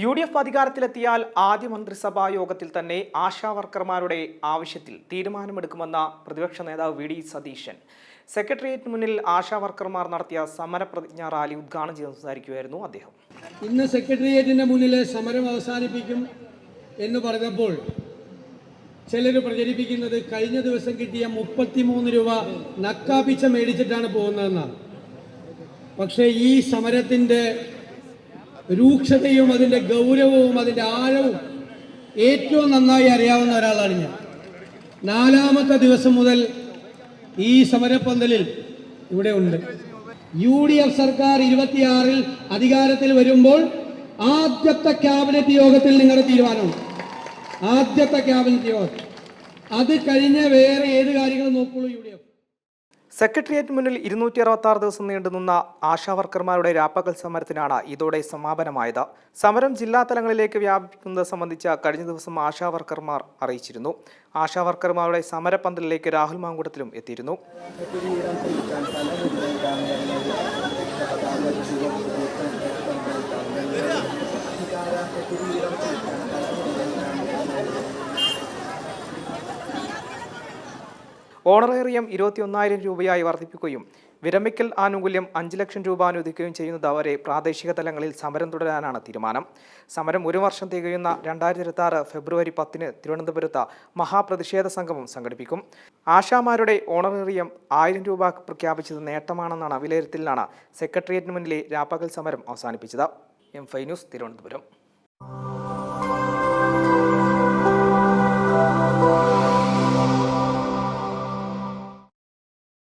U D F അധികാരത്തിലെത്തിയാൽ ആദ്യ മന്ത്രിസഭാ യോഗത്തിൽ തന്നെ ആശാ വർക്കർമാരുടെ ആവശ്യത്തിൽ തീരുമാനമെടുക്കുമെന്ന പ്രതിപക്ഷ നേതാവ് വി ഡി സതീശൻ. സെക്രട്ടേറിയറ്റിന് മുന്നിൽ ആശാ വർക്കർമാർ നടത്തിയ സമരപ്രതിജ്ഞ റാലി ഉദ്ഘാടനം ചെയ്ത് സംസാരിക്കുകയായിരുന്നു അദ്ദേഹം. ഇന്ന് സെക്രട്ടേറിയറ്റിന്റെ മുന്നിലെ സമരം അവസാനിപ്പിക്കും എന്ന് പറഞ്ഞപ്പോൾ ചിലർ പ്രചരിപ്പിക്കുന്നത് കഴിഞ്ഞ ദിവസം കിട്ടിയ മുപ്പത്തിമൂന്ന് രൂപ നക്കാപ്പിച്ച മേടിച്ചിട്ടാണ് പോകുന്നതെന്നാണ്. പക്ഷേ ഈ സമരത്തിന്റെ രൂക്ഷതയും അതിന്റെ ഗൗരവവും അതിന്റെ ആഴവും ഏറ്റവും നന്നായി അറിയാവുന്ന ഒരാളാണ് ഞാൻ. നാലാമത്തെ ദിവസം മുതൽ ഈ സമരപ്പന്തലിൽ ഇവിടെ ഉണ്ട്. യു ഡി എഫ് സർക്കാർ ഇരുപത്തിയാറിൽ അധികാരത്തിൽ വരുമ്പോൾ ആദ്യത്തെ ക്യാബിനറ്റ് യോഗത്തിൽ നിങ്ങളുടെ തീരുമാനം ആദ്യത്തെ ക്യാബിനറ്റ് യോഗം അത് കഴിഞ്ഞ് വേറെ ഏത് കാര്യങ്ങളും നോക്കുള്ളൂ യു ഡി എഫ് സെക്രട്ടേറിയറ്റ് മുന്നിൽ ഇരുന്നൂറ്റി അറുപത്തി ആറ് ദിവസം നീണ്ടുനിന്ന ആശാവർക്കർമാരുടെ രാപ്പകൽ സമരത്തിനാണ് ഇതോടെ സമാപനമായത്. സമരം ജില്ലാ തലങ്ങളിലേക്ക് വ്യാപിക്കുന്നത് സംബന്ധിച്ച കഴിഞ്ഞ ദിവസം ആശാവർക്കർമാർ അറിയിച്ചിരുന്നു. ആശാവർക്കർമാരുടെ സമരപന്തലിലേക്ക് രാഹുൽ മാങ്കൂട്ടത്തിലും എത്തിയിരുന്നു. ഓണറേറിയം ഇരുപത്തിയൊന്നായിരം രൂപയായി വർദ്ധിപ്പിക്കുകയും വിരമിക്കൽ ആനുകൂല്യം അഞ്ച് ലക്ഷം രൂപ അനുവദിക്കുകയും ചെയ്യുന്നത് വരെ പ്രാദേശിക തലങ്ങളിൽ സമരം തുടരാനാണ് തീരുമാനം. സമരം ഒരു വർഷം തികയുന്ന രണ്ടായിരത്തി ഇരുപത്തി ആറ് ഫെബ്രുവരി പത്തിന് തിരുവനന്തപുരത്ത് മഹാപ്രതിഷേധ സംഗമം സംഘടിപ്പിക്കും. ആശാമാരുടെ ഓണറേറിയം ആയിരം രൂപ പ്രഖ്യാപിച്ചത് നേട്ടമാണെന്നാണ് വിലയിരുത്തലിലാണ് സെക്രട്ടേറിയറ്റിന് മുന്നിലെ രാപ്പകൽ സമരം അവസാനിപ്പിച്ചത്. എം ഫൈ ന്യൂസ് തിരുവനന്തപുരം.